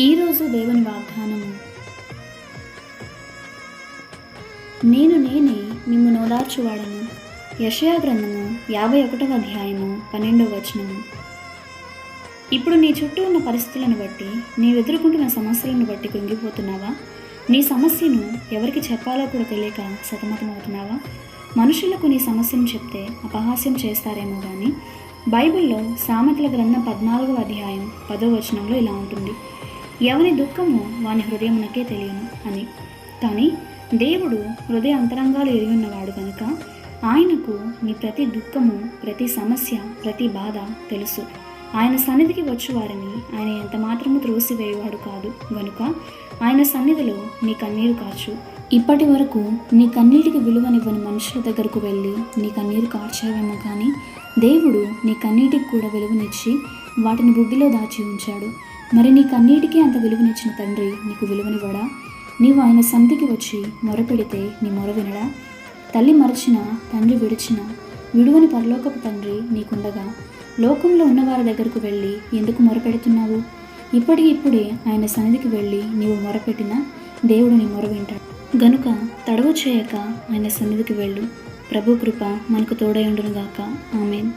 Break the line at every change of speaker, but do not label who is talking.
ఈరోజు దేవుని వాగ్దానం. నేను నేనే మిమ్ము నోదార్చువాడను యషయా గ్రంథము యాభై ఒకటవ అధ్యాయము పన్నెండవ వచనము. ఇప్పుడు నీ చుట్టూ ఉన్న పరిస్థితులను బట్టి నీవు ఎదుర్కొంటున్న సమస్యలను బట్టి కృంగిపోతున్నావా? నీ సమస్యను ఎవరికి చెప్పాలో కూడా తెలియక సతమతమవుతున్నావా? మనుషులకు నీ సమస్యను చెప్తే అపహాస్యం చేస్తారేమో కానీ బైబిల్లో సామెతల గ్రంథం పద్నాలుగవ అధ్యాయం పదో వచనంలో ఇలా ఉంటుంది. ఎవని దుఃఖము వాని హృదయమునకే తెలియను అని. కానీ దేవుడు హృదయ అంతరంగాలు ఎరిగి కనుక ఆయనకు నీ ప్రతి దుఃఖము ప్రతి సమస్య ప్రతి బాధ తెలుసు. ఆయన సన్నిధికి వచ్చేవారిని ఆయన ఎంత మాత్రము త్రోసివేయవాడు కాదు. గనుక ఆయన సన్నిధిలో నీ కన్నీరు కార్చు ఇప్పటి వరకు నీ కన్నీటికి విలువనివ్వని మనుషుల దగ్గరకు వెళ్ళి నీ కన్నీరు కార్చావేమో కానీ దేవుడు నీ కన్నీటికి కూడా విలువనిచ్చి వాటిని బుద్ధిలో దాచి ఉంచాడు. మరి నీ కన్నీటికి అంత విలువనిచ్చిన తండ్రి నీకు విలువనివ్వడా? నీవు ఆయన సంధికి వచ్చి మొరపెడితే నీ మొర వినడా? తల్లి మరచిన తండ్రి విడిచిన విడువని పరలోకపు తండ్రి నీకుండగా లోకంలో ఉన్నవారి దగ్గరకు వెళ్ళి ఎందుకు మొరపెడుతున్నావు? ఇప్పటి ఇప్పుడే ఆయన సన్నిధికి వెళ్ళి నీవు మొరపెట్టినా దేవుడు నీ మొర వింటాడు. గనుక తడవు చేయక ఆయన సన్నిధికి వెళ్ళు. ప్రభు కృప మనకు తోడై ఉండునుగాక. ఆమెన్.